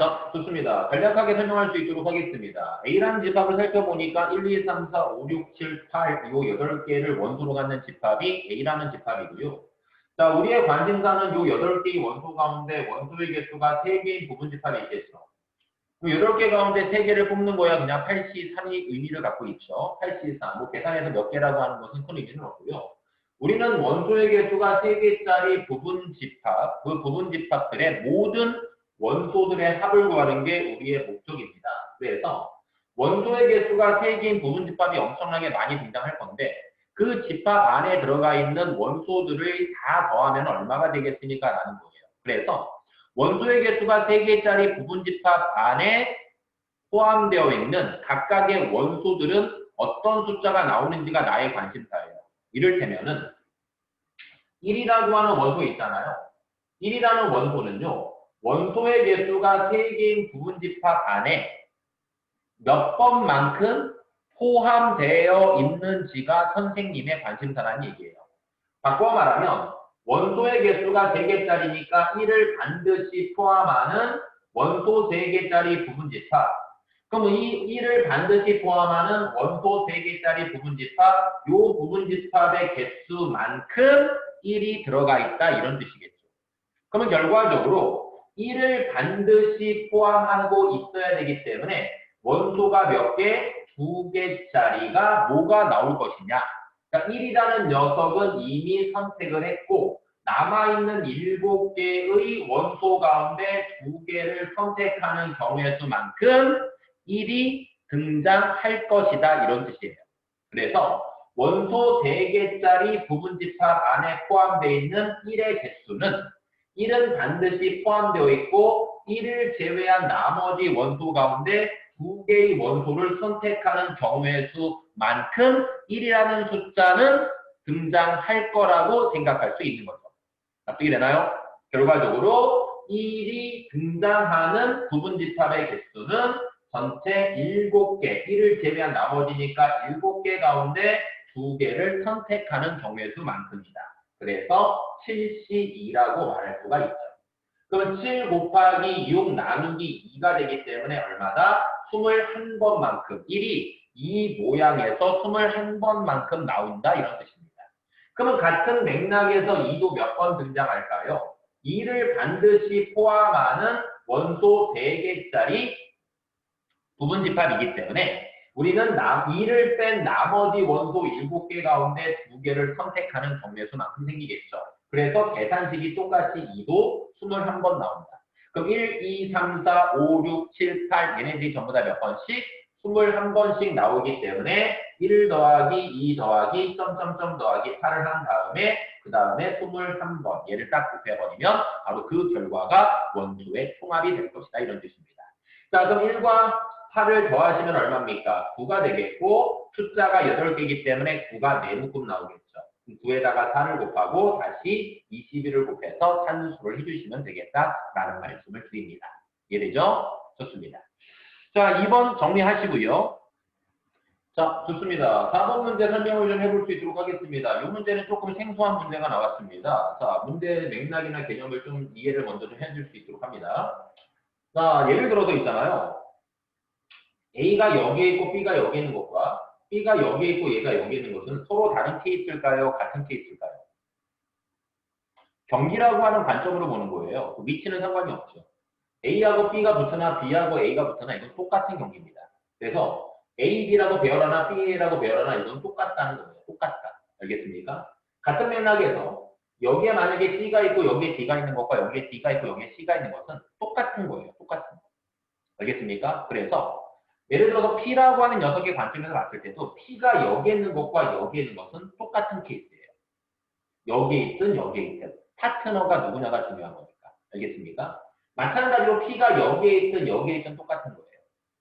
자, 좋습니다. 간략하게 설명할 수 있도록 하겠습니다. A라는 집합을 살펴보니까 1, 2, 3, 4, 5, 6, 7, 8, 요 8개를 원소로 갖는 집합이 A라는 집합이고요. 자, 우리의 관심사는 요 8개의 원소 가운데 원소의 개수가 3개인 부분 집합이 있겠죠. 그 8개 가운데 3개를 뽑는 거야 그냥 8C3이 의미를 갖고 있죠. 8C3. 뭐 계산해서 몇 개라고 하는 것은 큰 의미는 없고요. 우리는 원소의 개수가 3개짜리 부분 집합, 그 부분 집합들의 모든 원소들의 합을 구하는 게 우리의 목적입니다. 그래서 원소의 개수가 3개인 부분 집합이 엄청나게 많이 등장할 건데 그 집합 안에 들어가 있는 원소들을 다 더하면 얼마가 되겠습니까? 라는 거예요. 그래서 원소의 개수가 3개짜리 부분 집합 안에 포함되어 있는 각각의 원소들은 어떤 숫자가 나오는지가 나의 관심사예요. 이를테면은 1이라고 하는 원소 있잖아요. 1이라는 원소는요. 원소의 개수가 3개인 부분 집합 안에 몇 번만큼 포함되어 있는지가 선생님의 관심사라는 얘기예요. 바꿔 말하면 원소의 개수가 3개짜리니까 1을 반드시 포함하는 원소 3개짜리 부분 집합. 그럼 이 1을 반드시 포함하는 원소 3개짜리 부분 집합, 요 부분 집합의 개수만큼 1이 들어가 있다 이런 뜻이겠죠. 그러면 결과적으로 1을 반드시 포함하고 있어야 되기 때문에 원소가 몇 개? 두 개짜리가 뭐가 나올 것이냐. 그러니까 1이라는 녀석은 이미 선택을 했고 남아있는 7개의 원소 가운데 두 개를 선택하는 경우의 수만큼 1이 등장할 것이다 이런 뜻이에요. 그래서 원소 3개짜리 부분 집합 안에 포함되어 있는 1의 개수는 1은 반드시 포함되어 있고 1을 제외한 나머지 원소 가운데 두 개의 원소를 선택하는 경우의 수만큼 1이라는 숫자는 등장할 거라고 생각할 수 있는 거죠. 납득이 되나요? 결과적으로 1이 등장하는 부분 집합의 개수는 전체 7개, 1을 제외한 나머지니까 7개 가운데 2개를 선택하는 경우의 수만큼이다. 그래서 7C2라고 말할 수가 있죠. 그럼 7 곱하기 6 나누기 2가 되기 때문에 얼마다? 21번만큼 1이 이 모양에서 21번만큼 나온다 이런 뜻입니다. 그러면 같은 맥락에서 2도 몇 번 등장할까요? 2를 반드시 포함하는 원소 3개짜리 부분 집합이기 때문에 우리는 나, 2를 뺀 나머지 원소 7개 가운데 2개를 선택하는 경우의 수만큼 생기겠죠. 그래서 계산식이 똑같이 2도 21번 나온다. 그럼 1, 2, 3, 4, 5, 6, 7, 8 얘네들이 전부 다 몇 번씩? 21번씩 나오기 때문에 1 더하기 2 더하기 점점점 더하기 8을 한 다음에 그 다음에 21번 얘를 딱 곱해버리면 바로 그 결과가 원소의 총합이 될 것이다 이런 뜻입니다. 자 그럼 1과 8을 더하시면 얼마입니까? 9가 되겠고 숫자가 8개이기 때문에 9가 4묶음 나오겠죠. 9에다가 4를 곱하고 다시 21을 곱해서 산수를 해주시면 되겠다라는 말씀을 드립니다. 이해되죠? 좋습니다. 자, 2번 정리하시고요. 자, 좋습니다. 4번 문제 설명을 좀 해볼 수 있도록 하겠습니다. 이 문제는 조금 생소한 문제가 나왔습니다. 자, 문제 맥락이나 개념을 좀 이해를 먼저 좀 해줄 수 있도록 합니다. 자, 예를 들어서 있잖아요. A가 여기에 있고 B가 여기에 있는 것과 B가 여기에 있고 얘가 여기에 있는 것은 서로 다른 케이스일까요? 같은 케이스일까요? 경기라고 하는 관점으로 보는 거예요. 그 위치는 상관이 없죠. A하고 B가 붙으나 B하고 A가 붙으나 이건 똑같은 경기입니다. 그래서 A, B라고 배열하나 B라고 배열하나 이건 똑같다는 거예요. 똑같다. 알겠습니까? 같은 맥락에서 여기에 만약에 C가 있고 여기에 D가 있는 것과 여기에 D가 있고 여기에 C가 있는 것은 똑같은 거예요. 똑같은 거. 알겠습니까? 그래서 예를 들어서 P라고 하는 녀석의 관점에서 봤을 때도 P가 여기에 있는 것과 여기에 있는 것은 똑같은 케이스예요. 여기에 있든 여기에 있든 파트너가 누구냐가 중요한 거니까. 알겠습니까? 마찬가지로 P가 여기에 있든 여기에 있든 똑같은 거예요.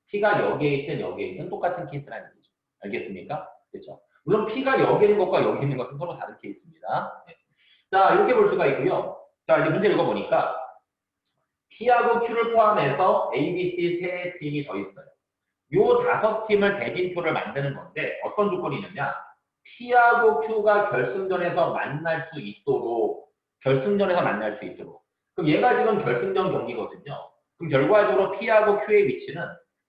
P가 여기에 있든 여기에 있든 똑같은 케이스라는 얘기죠. 알겠습니까? 그렇죠? 물론 P가 여기에 있는 것과 여기 있는 것은 서로 다른 케이스입니다. 네. 자, 이렇게 볼 수가 있고요. 자, 이제 문제 읽어보니까 P하고 Q를 포함해서 A, B, C 세 팀이 더 있어요. 요 다섯 팀을 대진표를 만드는 건데 어떤 조건이 있느냐? P하고 Q가 결승전에서 만날 수 있도록 결승전에서 만날 수 있도록 그럼 얘가 지금 결승전 경기거든요. 그럼 결과적으로 P하고 Q의 위치는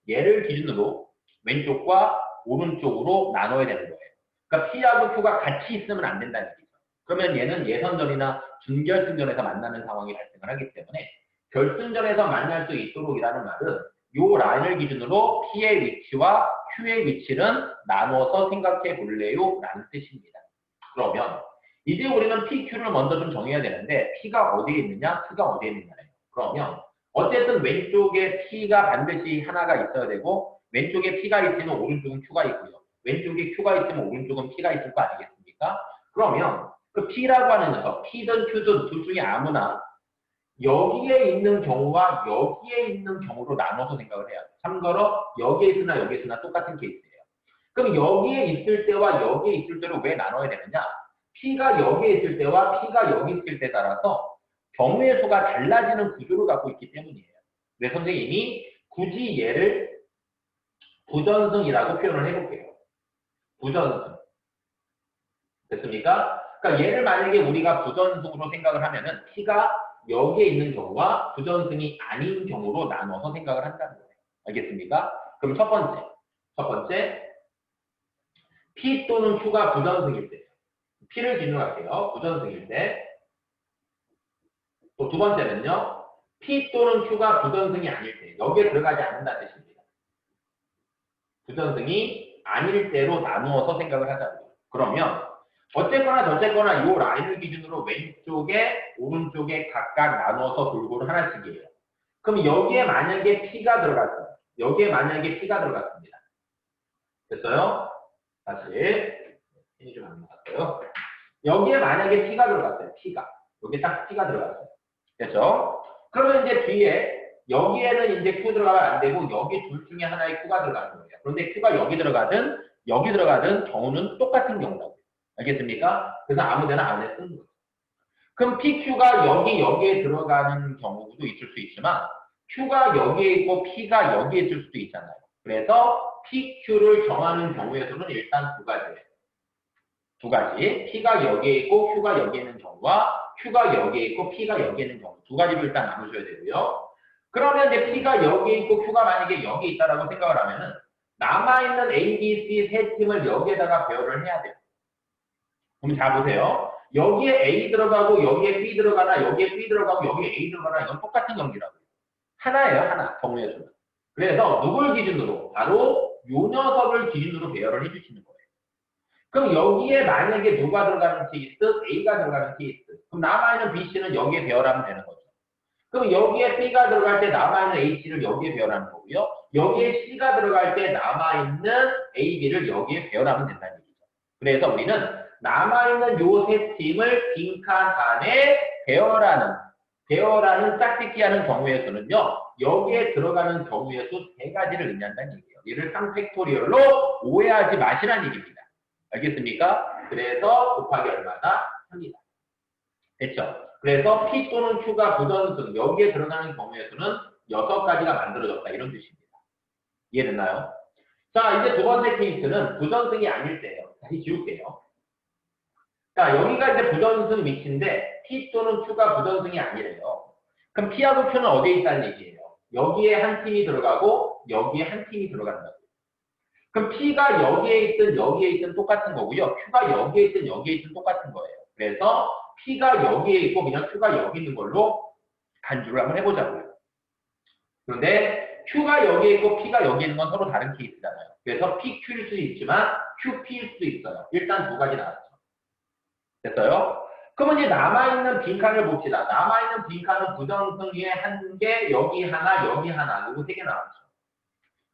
얘를 기준으로 왼쪽과 오른쪽으로 나눠야 되는 거예요. 그러니까 P하고 Q가 같이 있으면 안 된다는 얘기죠. 그러면 얘는 예선전이나 준결승전에서 만나는 상황이 발생을 하기 때문에 결승전에서 만날 수 있도록이라는 말은 요 라인을 기준으로 P의 위치와 Q의 위치는 나눠서 생각해 볼래요? 라는 뜻입니다. 그러면 이제 우리는 PQ를 먼저 좀 정해야 되는데 P가 어디에 있느냐, Q가 어디에 있느냐예요. 그러면 어쨌든 왼쪽에 P가 반드시 하나가 있어야 되고 왼쪽에 P가 있으면 오른쪽은 Q가 있고요. 왼쪽에 Q가 있으면 오른쪽은 P가 있을 거 아니겠습니까? 그러면 그 P라고 하는 녀석, P든 Q든 둘 중에 아무나 여기에 있는 경우와 여기에 있는 경우로 나눠서 생각을 해야 돼요. 참고로 여기에 있으나 여기에 있으나 똑같은 케이스예요. 그럼 여기에 있을 때와 여기에 있을 때로 왜 나눠야 되느냐? P가 여기에 있을 때와 P가 여기 있을 때 따라서 경우의 수가 달라지는 구조를 갖고 있기 때문이에요. 그래서 선생님이 굳이 얘를 부전승이라고 표현을 해볼게요. 부전승. 됐습니까? 그러니까 얘를 만약에 우리가 부전승으로 생각을 하면은 P가 여기에 있는 경우와 부전승이 아닌 경우로 나눠서 생각을 한다는 거예요. 알겠습니까? 그럼 첫 번째, 첫 번째, P 또는 Q가 부전승일 때, P를 기준으로 할게요. 부전승일 때, 또 두 번째는요, P 또는 Q가 부전승이 아닐 때, 여기에 들어가지 않는다는 뜻입니다. 부전승이 아닐 때로 나누어서 생각을 하자고요. 그러면 어쨌거나 저쨌거나 이 라인을 기준으로 왼쪽에 오른쪽에 각각 나눠서 돌고를 하나씩이에요. 그럼 여기에 만약에 P가 들어갔어요. 여기에 만약에 P가 들어갔습니다. 됐어요? 다시 힘이 좀 안 나갔어요. 여기에 만약에 P가 들어갔어요. P가. 여기에 딱 P가 들어갔어요. 됐죠? 그러면 이제 뒤에 여기에는 이제 Q 들어가면 안 되고 여기 둘 중에 하나의 Q가 들어가는 거예요. 그런데 Q가 여기 들어가든 여기 들어가든 경우는 똑같은 경우라고요. 알겠습니까? 그래서 아무 데나 안에 쓰는 거죠. 그럼 PQ가 여기 여기에 들어가는 경우도 있을 수 있지만 Q가 여기에 있고 P가 여기에 있을 수도 있잖아요. 그래서 PQ를 정하는 경우에서는 일단 두 가지예요. 두 가지. P가 여기에 있고 Q가 여기에 있는 경우와 Q가 여기에 있고 P가 여기에 있는 경우. 두 가지로 일단 나누셔야 되고요. 그러면 이제 P가 여기에 있고 Q가 만약에 여기에 있다라고 생각을 하면은 남아있는 A, B, C 세 팀을 여기에다가 배열을 해야 돼요. 그럼 잘 보세요. 여기에 A 들어가고 여기에 B 들어가나 여기에 B 들어가고 여기에 A 들어가나 이건 똑같은 경기라고요. 하나예요. 하나. 경우의 수는. 그래서 누굴 기준으로? 바로 요 녀석을 기준으로 배열을 해주시는 거예요. 그럼 여기에 만약에 누가 들어가는 케이스? A가 들어가는 케이스. 그럼 남아있는 BC는 여기에 배열하면 되는 거죠. 그럼 여기에 B가 들어갈 때 남아있는 H를 여기에 배열하는 거고요. 여기에 C가 들어갈 때 남아있는 A, B를 여기에 배열하면 된다는 얘기죠. 그래서 우리는 남아있는 요 세 팀을 빈칸 안에 배열하는, 배열하는 짝짓기 하는 경우의 수는요, 여기에 들어가는 경우의 수 세 가지를 의미한다는 얘기예요. 이를 쌍팩토리얼로 오해하지 마시라는 얘기입니다. 알겠습니까? 그래서 곱하기 얼마다? 3이다. 됐죠? 그래서 P 또는 Q가 부전승, 여기에 들어가는 경우의 수는 여섯 가지가 만들어졌다. 이런 뜻입니다. 이해됐나요? 자, 이제 두 번째 케이스는 부전승이 아닐 때예요. 다시 지울게요. 자, 여기가 이제 부전승 위치인데 P 또는 Q가 부전승이 아니래요. 그럼 P하고 Q는 어디에 있다는 얘기예요? 여기에 한 팀이 들어가고 여기에 한 팀이 들어간다고. 그럼 P가 여기에 있든 여기에 있든 똑같은 거고요. Q가 여기에 있든 여기에 있든 똑같은 거예요. 그래서 P가 여기에 있고 그냥 Q가 여기 있는 걸로 간주를 한번 해보자고요. 그런데 Q가 여기에 있고 P가 여기 있는 건 서로 다른 케이스잖아요. 그래서 PQ일 수 있지만 QP일 수도 있어요. 일단 두 가지 나왔죠. 됐어요? 그러면 이제 남아있는 빈칸을 봅시다. 남아있는 빈칸은 부정승에 한 개, 여기 하나, 여기 하나, 이거 세개 나왔죠.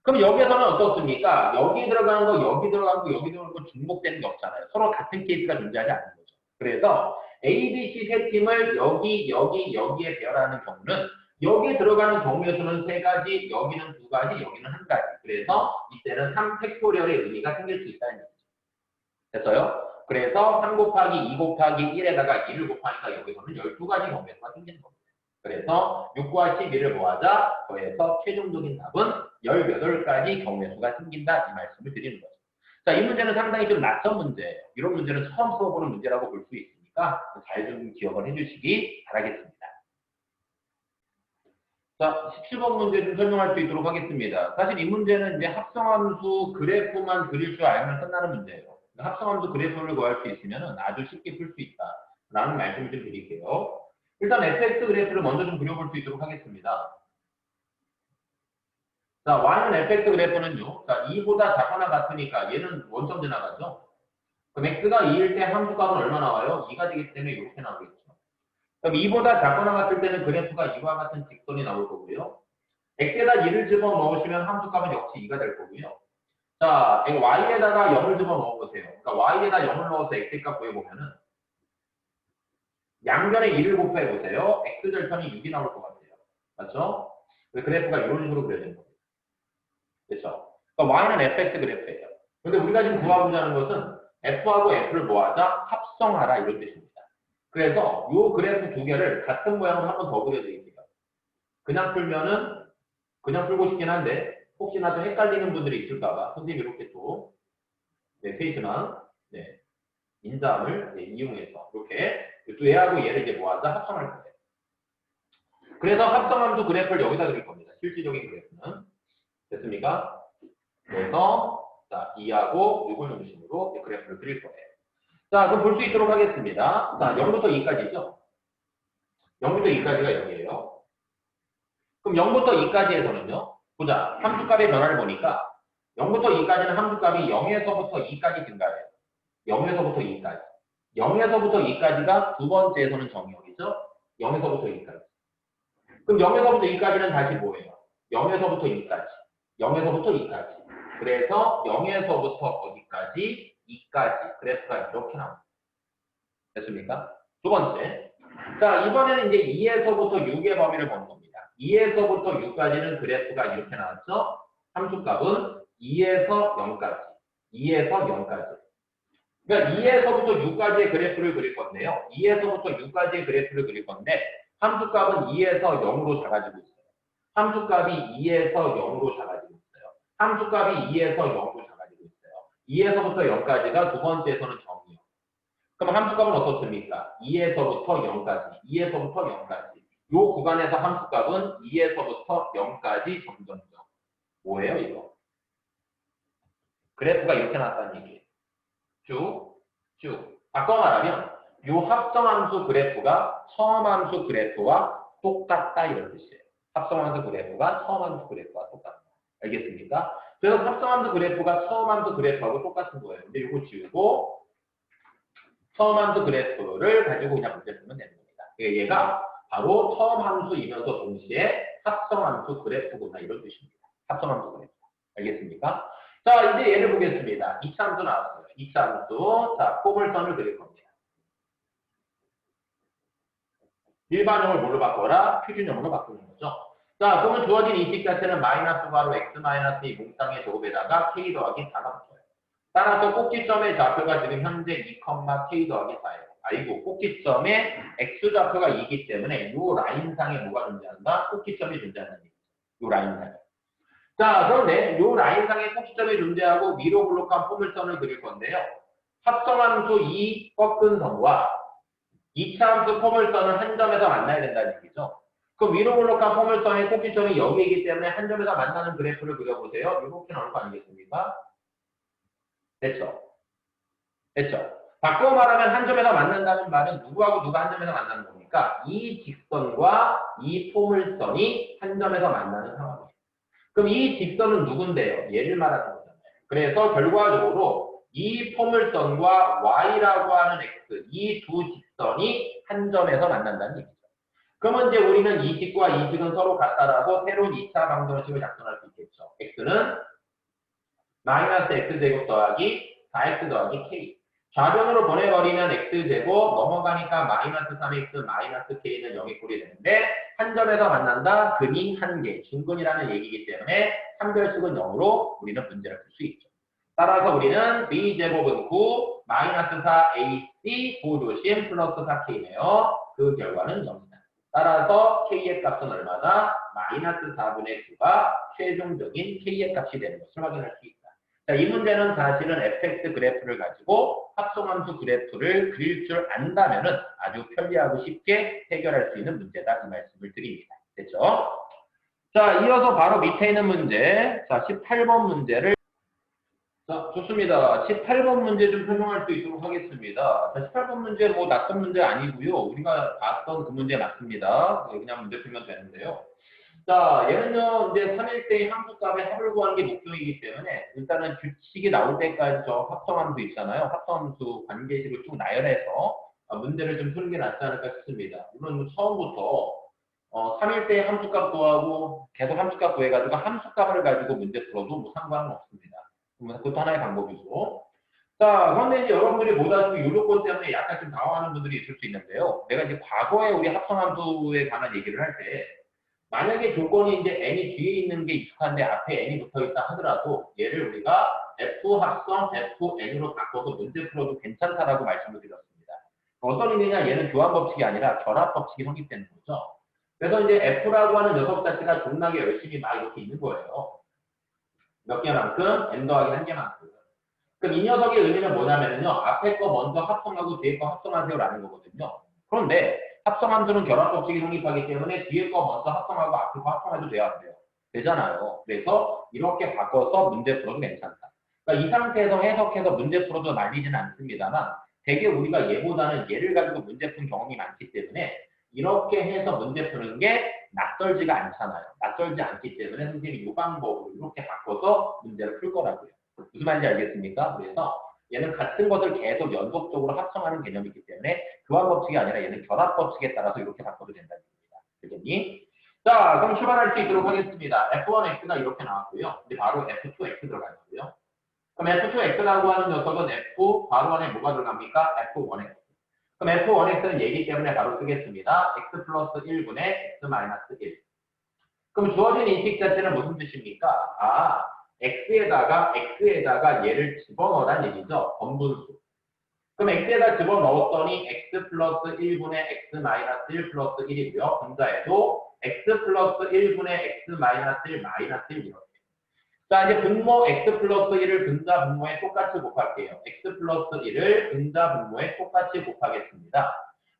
그럼 여기에서는 어떻습니까? 여기 들어가는 거, 여기 들어가는 거, 여기 들어가는 거 중복되는 게 없잖아요. 서로 같은 케이스가 존재하지 않는 거죠. 그래서 A, B, C 세 팀을 여기, 여기, 여기에 배열하는 경우는 여기 들어가는 경우의 수는 세 가지, 여기는 두 가지, 여기는 한 가지. 그래서 이때는 3팩토리얼의 의미가 생길 수 있다는 얘기죠. 됐어요? 그래서 3 곱하기 2 곱하기 1에다가 2를 곱하니까 여기서는 12가지 경우의 수가 생기는 겁니다. 그래서 6과 12를 모아자 더해서 최종적인 답은 18가지 경우의 수가 생긴다 이 말씀을 드리는 거죠. 자, 이 문제는 상당히 좀 낯선 문제예요. 이런 문제는 처음 써보는 문제라고 볼 수 있으니까 잘 좀 기억을 해주시기 바라겠습니다. 자, 17번 문제 좀 설명할 수 있도록 하겠습니다. 사실 이 문제는 이제 합성함수 그래프만 그릴 줄 알면 끝나는 문제예요. 합성함수 그래프를 구할 수 있으면 아주 쉽게 풀 수 있다. 라는 말씀을 좀 드릴게요. 일단 fx 그래프를 먼저 좀 그려볼 수 있도록 하겠습니다. 자, y는 fx 그래프는요. 자, 2보다 작거나 같으니까 얘는 원점 지나가죠. 그럼 x가 2일 때 함수 값은 얼마 나와요? 2가 되기 때문에 이렇게 나오겠죠. 그럼 2보다 작거나 같을 때는 그래프가 이와 같은 직선이 나올 거고요. x에다 2를 집어 넣으시면 함수 값은 역시 2가 될 거고요. 자, 이거 y에다가 0을 집어 넣어보세요. 그러니까 y에다 0을 넣어서 x 값 구해보면은 양변에 2를 곱해보세요. x절편이 6이 나올 것 같아요. 맞죠? 그 그래프가 이런 식으로 그려지는 겁니다. 그렇죠? 그러니까 y는 fx 그래프예요. 근데 우리가 지금 구하고자 하는 것은 f하고 f를 모아자 합성하라 이런 뜻입니다. 그래서 이 그래프 두 개를 같은 모양으로 한 번 더 그려드릴게요. 그냥 풀면은 그냥 풀고 싶긴 한데 혹시나 좀 헷갈리는 분들이 있을까봐 선생님이 이렇게 또 네, 페이지만 네, 인자함을 네, 이용해서 이렇게 두 얘하고 얘를 이제 모아서 합성할 거예요. 그래서 합성함수 그래프를 여기다 그릴 겁니다. 실질적인 그래프는 됐습니까? 그래서 자 2하고 6을 중심으로 그래프를 그릴 거예요. 자, 그럼 볼 수 있도록 하겠습니다. 자, 0부터 2까지죠? 0부터 2까지가 0이에요. 그럼 0부터 2까지에서는요? 보자. 함수값의 변화를 보니까 0부터 2까지는 함수값이 0에서부터 2까지 증가해요. 0에서부터 2까지. 0에서부터 2까지가 두 번째에서는 정의역이죠? 0에서부터 2까지. 그럼 0에서부터 2까지는 다시 뭐예요? 0에서부터 2까지. 0에서부터 2까지. 그래서 0에서부터 어디까지? 2까지 그래프가 이렇게 나옵니다. 됐습니까? 두 번째. 자, 이번에는 이제 2에서부터 6의 범위를 보는 겁니다. 2에서부터 6까지는 그래프가 이렇게 나왔죠? 함수값은 2에서 0까지. 2에서 0까지. 그러니까 2에서부터 6까지의 그래프를 그릴 건데요. 2에서부터 6까지의 그래프를 그릴 건데 함수값은 2에서 0으로 작아지고 있어요. 함수값이 2에서 0으로 작아지고 있어요. 함수값이 2에서 0으로 2에서부터 0까지가 두 번째에서는 정이요. 그럼 함수값은 어떻습니까? 2에서부터 0까지, 2에서부터 0까지. 이 구간에서 함수값은 2에서부터 0까지 점점점. 뭐예요, 이거? 그래프가 이렇게 나왔다는 얘기예요. 쭉, 쭉. 바꿔 말하면 이 합성함수 그래프가 처음함수 그래프와 똑같다 이런 뜻이에요. 합성함수 그래프가 처음함수 그래프와 똑같다. 알겠습니까? 그래서 합성함수 그래프가 처음함수 그래프하고 똑같은 거예요. 근데 이거 지우고 처음함수 그래프를 가지고 그냥 문제 풀면 겁니다. 얘가 바로 처음 함수이면서 동시에 합성함수 그래프구나 이런 뜻입니다. 합성함수 그래프. 알겠습니까? 자, 이제 얘를 보겠습니다. 2차 함수 나왔어요. 2차 함수. 자, 포물선을 그릴 겁니다. 일반형을 뭘로 바꿔라? 표준형으로 바꾸는 거죠. 자, 그러면 주어진 이식 자체는 마이너스 바로 x 마이너스 이 몽땅의 제곱에다가 k 더하기 4가 붙어요. 따라서 꼭지점의 좌표가 지금 현재 2, k 더하기 4예요. 아이고, 꼭지점의 x 좌표가 2이기 때문에 이 라인상에 뭐가 존재한다? 꼭지점이 존재한다는 얘기죠. 이 라인상에. 자, 그런데 이 라인상에 꼭지점이 존재하고 위로 블록한 포물선을 그릴 건데요. 합성함수 2 꺾은 선과 2차 함수 포물선은 한 점에서 만나야 된다는 얘기죠. 그 위로 블록한 포물선의 꼭지점이 0이기 때문에 한 점에서 만나는 그래프를 그려보세요. 이렇게 나올 거 아니겠습니까? 됐죠? 됐죠? 바꿔 말하면 한 점에서 만난다는 말은 누구하고 누가 한 점에서 만나는 겁니까? 이 직선과 이 포물선이 한 점에서 만나는 상황이에요. 그럼 이 직선은 누군데요? 얘를 말하는 거잖아요. 그래서 결과적으로 이 포물선과 y라고 하는 x, 이 두 직선이 한 점에서 만난다는 얘기죠. 그러면 이제 우리는 이 직과 이 직은 서로 같다라고 새로운 2차 방정식을 작성할 수 있겠죠. x는 마이너스 x제곱 더하기 4x 더하기 k. 좌변으로 보내버리면 x제곱 넘어가니까 마이너스 3x 마이너스 k는 0이 꼴이 되는데 한 점에서 만난다 근인 한개 중근이라는 얘기이기 때문에 한별수는 0으로 우리는 문제를 풀 수 있죠. 따라서 우리는 b제곱은 9 마이너스 4ac 9조심 플러스 4k네요. 그 결과는 0입니다. 따라서 k의 값은 얼마다? 마이너스 4분의 9가 최종적인 k의 값이 되는 것을 확인할 수 있다. 자, 이 문제는 사실은 fx 그래프를 가지고 합성함수 그래프를 그릴 줄 안다면 아주 편리하고 쉽게 해결할 수 있는 문제다. 이 말씀을 드립니다. 됐죠? 자, 이어서 바로 밑에 있는 문제. 자, 18번 문제를. 자, 좋습니다. 18번 문제 좀 설명할 수 있도록 하겠습니다. 자, 18번 문제 뭐 낯선 문제 아니고요. 우리가 봤던 그 문제 맞습니다. 그냥 문제 풀면 되는데요. 자, 얘는요, 이제 3일대의 함수값의 합을 구하는 게 목표이기 때문에 일단은 규칙이 나올 때까지 저 합성함수 있잖아요. 합성함수 관계식을 쭉 나열해서 어, 문제를 좀 푸는 게 낫지 않을까 싶습니다. 물론 뭐 처음부터 어, 3일대 함수값 구하고 계속 함수값 구해가지고 함수값을 가지고 문제 풀어도 뭐 상관은 없습니다. 그러면 그것도 하나의 방법이고. 자, 그런데 이제 여러분들이 이 요건 때문에 약간 좀 당황하는 분들이 있을 수 있는데요. 내가 이제 과거에 우리 합성함수에 관한 얘기를 할 때, 만약에 조건이 이제 n이 뒤에 있는 게 익숙한데 앞에 n이 붙어 있다 하더라도 얘를 우리가 f 합성 fn으로 바꿔서 문제 풀어도 괜찮다라고 말씀을 드렸습니다. 어떤 의미냐 얘는 교환 법칙이 아니라 결합 법칙이 성립되는 거죠. 그래서 이제 F라고 하는 녀석 자체가 존나게 열심히 막 이렇게 있는 거예요. 몇 개만큼? n 더하기 한 개만큼. 그럼 이 녀석의 의미는 뭐냐면요. 앞에 거 먼저 합성하고 뒤에 거 합성하세요라는 거거든요. 그런데 합성함수는 결합 법칙이 성립하기 때문에 뒤에 거 먼저 합성하고 앞에 거 합성해도 안 돼요? 되잖아요. 그래서 이렇게 바꿔서 문제 풀어도 괜찮다. 그러니까 이 상태에서 해석해서 문제 풀어도 말리지는 않습니다만 되게 우리가 얘보다는 얘를 가지고 문제 푼 경험이 많기 때문에 이렇게 해서 문제 푸는 게 낯설지가 않잖아요. 낯설지 않기 때문에 선생님이 이 방법으로 이렇게 바꿔서 문제를 풀 거라고요. 무슨 말인지 알겠습니까? 그래서 얘는 같은 것을 계속 연속적으로 합성하는 개념이기 때문에 교환 법칙이 아니라 얘는 결합 법칙에 따라서 이렇게 바꿔도 된다는 겁니다. 되겠니? 자, 그럼 출발할 수 있도록 하겠습니다. F1X가 이렇게 나왔고요. 이제 바로 F2X 들어가고요. 그럼 F2X라고 하는 녀석은 F 바로 안에 뭐가 들어갑니까? F1X. 그럼 F1X는 얘기 때문에 바로 쓰겠습니다. X 플러스 1분의 X 마이너스 1. 그럼 주어진 인식 자체는 무슨 뜻입니까? 아, X에다가, X에다가 얘를 집어넣으란 얘기죠. 번분수. 그럼 X에다 집어넣었더니 X 플러스 1분의 X 마이너스 1 플러스 1이고요. 분자에도 X 플러스 1분의 X 마이너스 1 마이너스 1 이렇게. 자, 이제 분모 x 플러스 1을 분자 분모에 똑같이 곱할게요. x 플러스 1을 분자 분모에 똑같이 곱하겠습니다.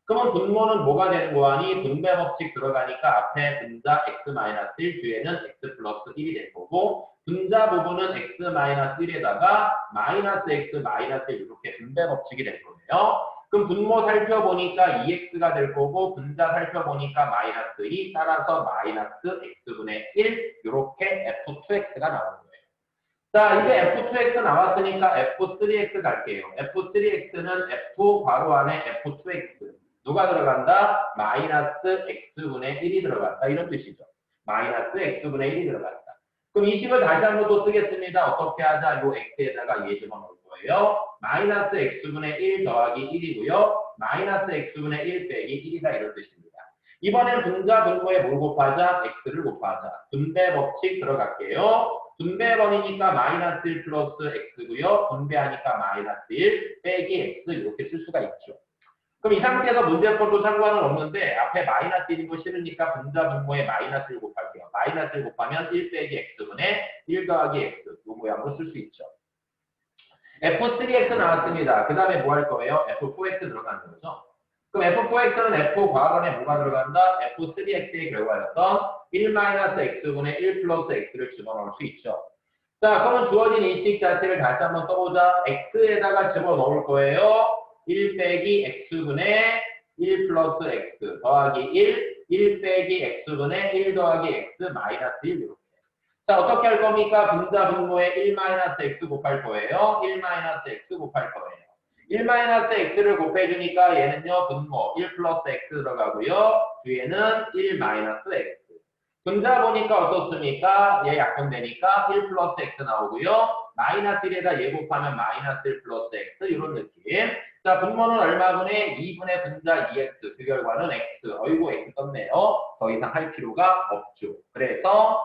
그러면 분모는 뭐가 되는 거아니? 분배 법칙 들어가니까 앞에 분자 x 마이너스 1 뒤에는 x 플러스 1이 될 거고 분자 부분은 x 마이너스 1에다가 마이너스 x 마이너스 1 이렇게 분배 법칙이 될 거예요. 그럼 분모 살펴보니까 2x가 될 거고 분자 살펴보니까 마이너스 2 따라서 마이너스 x분의 1 이렇게 f2x가 나오는 거예요. 자 이제 f2x 나왔으니까 f3x 갈게요. f3x는 f 괄호 안에 f2x 누가 들어간다? 마이너스 x분의 1이 들어간다 이런 뜻이죠. 마이너스 x분의 1이 들어간다. 그럼 이 식을 다시 한번 또 쓰겠습니다. 어떻게 하자? 요 x에다가 얘 집어넣을 거예요. 마이너스 x분의 1 더하기 1이고요. 마이너스 x분의 1 빼기 1이다 이런 뜻입니다. 이번엔 분자 분모에 뭘 곱하자? x를 곱하자. 분배 법칙 들어갈게요. 분배번이니까 마이너스 1 플러스 x고요. 분배하니까 마이너스 1 빼기 x 이렇게 쓸 수가 있죠. 그럼 이 상태에서 문제 풀도 상관은 없는데 앞에 마이너스 1인 거 싫으니까 분자 분모에 마이너스 1 곱할게요. 마이너스 1 곱하면 1 빼기 x분의 1 더하기 x 이 모양으로 쓸 수 있죠. F3X 나왔습니다. 그 다음에 뭐 할 거예요? F4X 들어가는 거죠. 그럼 F4X는 F 과거에 뭐가 들어간다? F3X의 결과였던 1-X분의 1 플러스 X를 집어넣을 수 있죠. 자, 그러면 주어진 인식 자체를 다시 한번 써보자. X에다가 집어넣을 거예요. 1 빼기 X분의 1 플러스 X 더하기 1, 1 빼기 X분의 1 더하기 X 마이너스 1 이렇게. 자, 어떻게 할 겁니까? 분자 분모에 1-x 곱할 거예요. 1-x 곱할 거예요. 1-x를 곱해주니까 얘는요, 분모 1 플러스 x 들어가고요. 뒤에는 1-x. 분자 보니까 어떻습니까? 얘 약분되니까 1 플러스 x 나오고요. 마이너스 1에다 얘 곱하면 마이너스 1 플러스 x 이런 느낌. 자, 분모는 얼마분의 2분의 분자 2x. 그 결과는 x. 어이구 x 썼네요. 더 이상 할 필요가 없죠. 그래서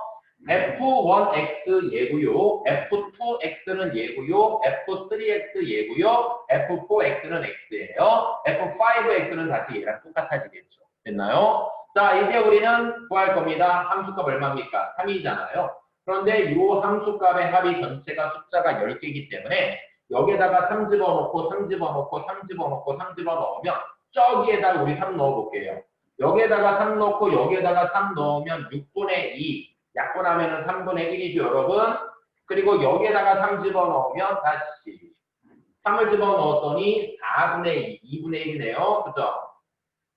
F1X 예고요. F2X는 예고요. F3X 예고요. F4X는 X예요. F5X는 다시 얘랑 똑같아지겠죠. 됐나요? 자, 이제 우리는 구할 겁니다. 함수값 얼마입니까? 3이잖아요. 그런데 이 함수값의 합이 전체가 숫자가 10개이기 때문에 여기에다가 3 집어넣고 3 집어넣고 3 집어넣고 3 집어넣으면 저기에다 우리 3 넣어볼게요. 여기에다가 3 넣고 여기에다가 3 넣으면 6분의 2 약분하면은 3분의 1이죠, 여러분. 그리고 여기에다가 3 집어넣으면 다시 3을 집어넣었더니 4분의 2, 2분의 1이네요. 그죠?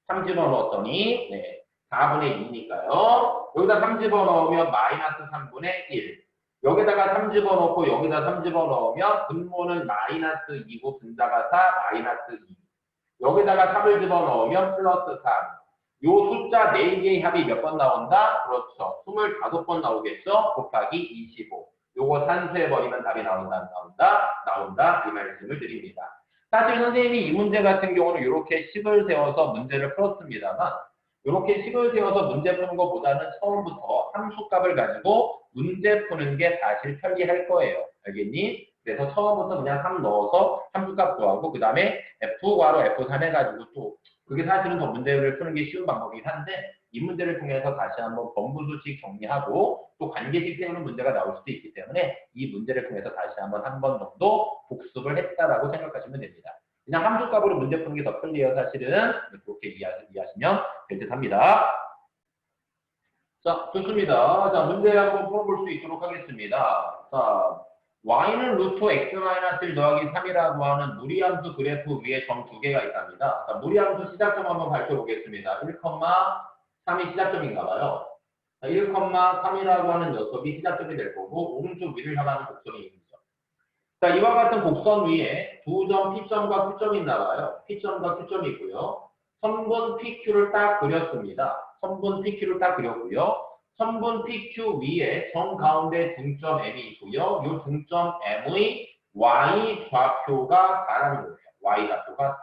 3 집어넣었더니 네, 4분의 2니까요. 여기다 3 집어넣으면 마이너스 3분의 1. 여기다가 3 집어넣고 여기다 3 집어넣으면 분모는 마이너스 2고 분자가 4, 마이너스 2. 여기다가 3을 집어넣으면 플러스 3. 요 숫자 4개의 합이 몇 번 나온다? 그렇죠. 25번 나오겠죠? 곱하기 25. 요거 산수해버리면 답이 나온다, 안 나온다? 나온다. 이 말씀을 드립니다. 사실 선생님이 이 문제 같은 경우는 이렇게 식을 세워서 문제를 풀었습니다만 이렇게 식을 세워서 문제 푸는 것보다는 처음부터 함수값을 가지고 문제 푸는 게 사실 편리할 거예요. 알겠니? 그래서 처음부터 그냥 3 넣어서 함수값 구하고 그 다음에 F괄호 F3 해가지고 또 그게 사실은 더 문제를 푸는 게 쉬운 방법이긴 한데 이 문제를 통해서 다시 한번 범분수식 정리하고 또 관계식 세우는 문제가 나올 수도 있기 때문에 이 문제를 통해서 다시 한번 한 번 정도 복습을 했다라고 생각하시면 됩니다. 그냥 함수값으로 문제 푸는 게 더 편리해요, 사실은. 그렇게 이해하- 이해하시면 될듯 합니다. 자, 좋습니다. 자, 문제 한번 풀어볼 수 있도록 하겠습니다. 자, y는 루트 x-1 더하기 3이라고 하는 무리함수 그래프 위에 점 두 개가 있답니다. 자, 무리함수 시작점 한번 밝혀보겠습니다. 1,3이 시작점인가 봐요. 자, 1,3이라고 하는 녀석이 시작점이 될 거고 오른쪽 위를 향하는 곡선이 있죠. 자, 이와 같은 곡선 위에 두 점 P점과 Q점이 있나 봐요. P점과 Q점이 있고요. 선분 PQ를 딱 그렸습니다. 선분 PQ를 딱 그렸고요. 선분 PQ 위에 점 가운데 중점 M이 있고요. 이 중점 M의 Y 좌표가 4라는 거예요. Y 좌표가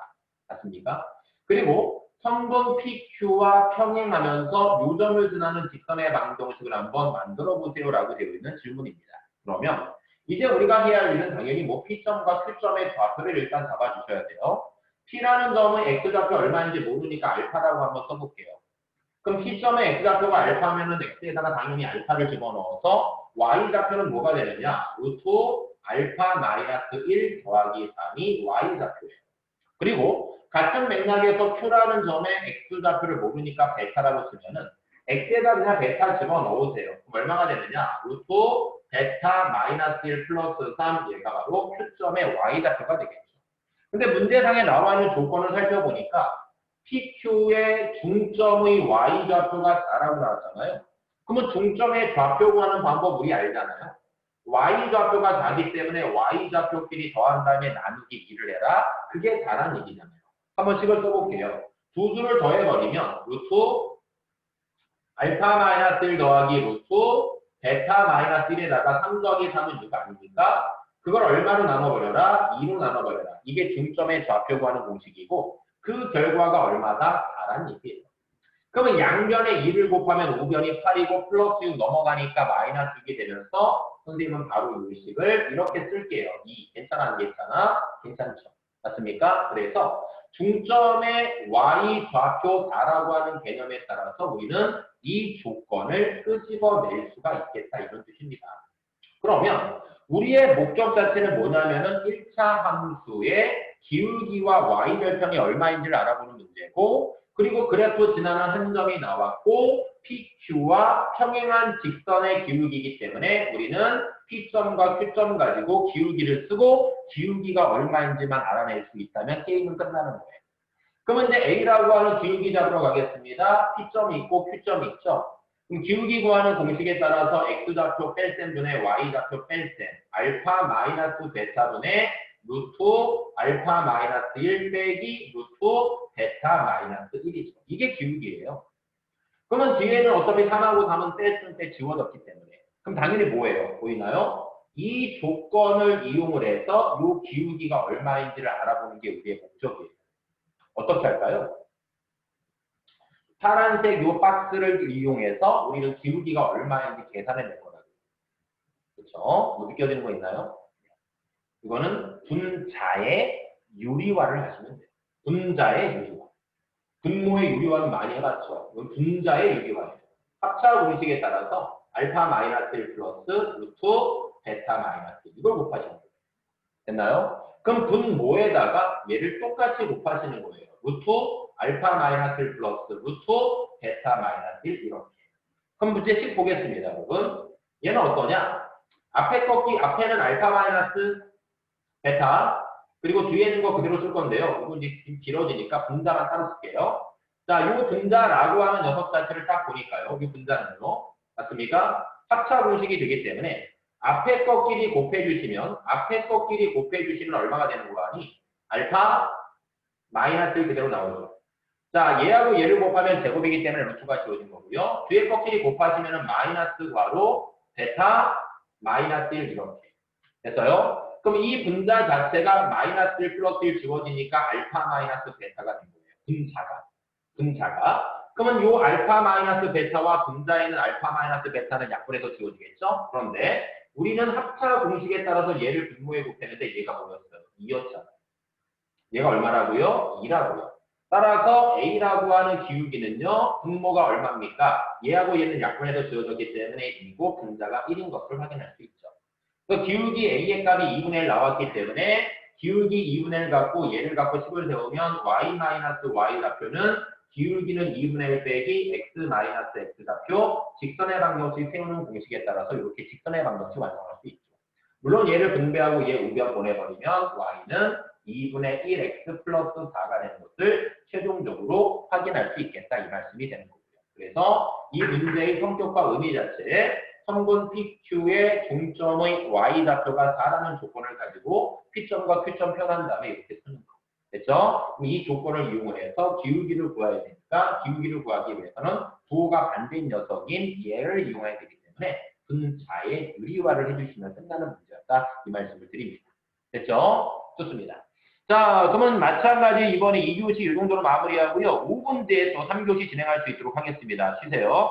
4. 맞습니까? 그리고 선분 PQ와 평행하면서 요점을 지나는 직선의 방정식을 한번 만들어 보세요라고 되어 있는 질문입니다. 그러면 이제 우리가 해야 할 일은 당연히 뭐 P점과 Q점의 좌표를 일단 잡아주셔야 돼요. P라는 점은 X좌표 얼마인지 모르니까 알파라고 한번 써볼게요. 그럼 P점의 X좌표가 알파면은 X에다가 당연히 알파를 집어넣어서 Y좌표는 뭐가 되느냐? 루트 알파 마이너스 1 더하기 3이 Y좌표예요. 그리고 같은 맥락에서 Q라는 점에 X좌표를 모르니까 베타라고 쓰면은 X에다 그냥 베타 집어넣으세요. 그럼 얼마가 되느냐? 루트 베타 마이너스 1 플러스 3 얘가 바로 Q점의 Y좌표가 되겠죠. 근데 문제상에 나와 있는 조건을 살펴보니까 PQ의 중점의 Y좌표가 4라고 나왔잖아요. 그러면 중점의 좌표 구하는 방법 우리 알잖아요. Y좌표가 4기 때문에 Y좌표끼리 더한 다음에 나누기 2를 해라. 그게 4란 얘기잖아요. 한번 식을 써볼게요. 두 수를 더해버리면 루트 알파 마이너스 1 더하기 루트 베타 마이너스 1에다가 3 더하기 3은 6 아닙니까? 그걸 얼마로 나눠버려라? 2로 나눠버려라. 이게 중점의 좌표 구하는 공식이고 그 결과가 얼마다? 4란 얘기예요. 그러면 양변에 2를 곱하면 우변이 8이고 플러스 6 넘어가니까 마이너스 6이 되면서 선생님은 바로 이 식을 이렇게 쓸게요. 2. 괜찮아? 안 괜찮아? 괜찮죠. 맞습니까? 그래서 중점의 y 좌표 4라고 하는 개념에 따라서 우리는 이 조건을 끄집어낼 수가 있겠다 이런 뜻입니다. 그러면 우리의 목적 자체는 뭐냐면은 1차 함수의 기울기와 y 별평이 얼마인지를 알아보는 문제고 그리고 그래프 지나는 한 점이 나왔고 PQ와 평행한 직선의 기울기이기 때문에 우리는 P점과 Q점 가지고 기울기를 쓰고 기울기가 얼마인지만 알아낼 수 있다면 게임은 끝나는 거예요. 그러면 이제 A라고 하는 기울기 잡으러 가겠습니다. P점이 있고 Q점이 있죠. 그럼 기울기 구하는 공식에 따라서 X좌표 뺄셈 분의 Y좌표 뺄셈 알파 마이너스 베타분의 루트 알파 마이너스 1 빼기 루트 베타 마이너스 1이죠. 이게 기울기예요. 그러면 뒤에는 어차피 3하고 3은 뗄때 지워졌기 때문에 그럼 당연히 뭐예요? 보이나요? 이 조건을 이용을 해서 이 기울기가 얼마인지를 알아보는 게 우리의 목적이에요. 어떻게 할까요? 파란색 이 박스를 이용해서 우리는 기울기가 얼마인지 계산해 낼 거라고요. 그렇죠? 뭐 느껴지는 거 있나요? 이거는 분자의 유리화를 하시면 돼요. 분자의 유리화. 분모의 유리화는 많이 해봤죠. 이건 분자의 유리화예요. 합차 공식에 따라서 알파 마이너스 1 플러스 루트 베타 마이너스 1 이걸 곱하시면 돼요. 됐나요? 그럼 분 모에다가 얘를 똑같이 곱하시는 거예요. 루트 알파 마이너스 1 플러스 루트 베타 마이너스 1 이렇게. 그럼 문제씩 보겠습니다, 여러분. 얘는 어떠냐? 앞에 꺾기, 앞에는 알파 마이너스 베타, 그리고 뒤에 있는 거 그대로 쓸 건데요. 이거 이제 좀 길어지니까 분자만 따로 쓸게요. 자, 요 분자라고 하는 녀석 자체를 딱 보니까요. 이 분자는요. 맞습니까? 합차 공식이 되기 때문에 앞에 거끼리 곱해주시면 앞에 거끼리 곱해주시면 얼마가 되는 거 아니? 알파 마이너스 그대로 나오죠. 자, 얘하고 얘를 곱하면 제곱이기 때문에 루트가 지워진 거고요. 뒤에 거끼리 곱하시면 마이너스 괄호 베타 마이너스 1 이렇게 됐어요? 그럼 이 분자 자체가 마이너스 1 플러스 1 지워지니까 알파 마이너스 베타가 된 거예요. 분자가. 분자가. 그러면 요 알파 마이너스 베타와 분자에는 알파 마이너스 베타는 약분해서 지워지겠죠? 그런데 우리는 합차 공식에 따라서 얘를 분모에 곱했는데 얘가 뭐였어요? 2였잖아요. 얘가 얼마라고요? 2라고요. 따라서 A라고 하는 기울기는요, 분모가 얼마입니까? 얘하고 얘는 약분해서 지워졌기 때문에 2고 분자가 1인 것을 확인할 수 있죠. 그 기울기 A의 값이 2분의 1 나왔기 때문에 기울기 2분의 1 갖고 얘를 갖고 식을 세우면 y 마이너스 y 좌표는 기울기는 2분의 1 빼기 x 마이너스 x 좌표 직선의 방정식 세우는 공식에 따라서 이렇게 직선의 방정식 완성할 수 있죠. 물론 얘를 분배하고 얘 우변 보내버리면 y는 2분의 1x 플러스 4가 되는 것을 최종적으로 확인할 수 있겠다 이 말씀이 되는 거고요. 그래서 이 문제의 성격과 의미 자체에 성분 PQ의 종점의 Y 좌표가 4라는 조건을 가지고 P점과 Q점 표현한 다음에 이렇게 쓰는 거. 됐죠? 이 조건을 이용해서 기울기를 구해야 되니까 기울기를 구하기 위해서는 부호가 반대인 녀석인 얘를 이용해야 되기 때문에 분자의 유리화를 해주시면 끝나는 문제였다 이 말씀을 드립니다. 됐죠? 좋습니다. 자, 그러면 마찬가지 이번에 2교시 이 정도로 마무리하고요. 5분 뒤에 또 3교시 진행할 수 있도록 하겠습니다. 쉬세요.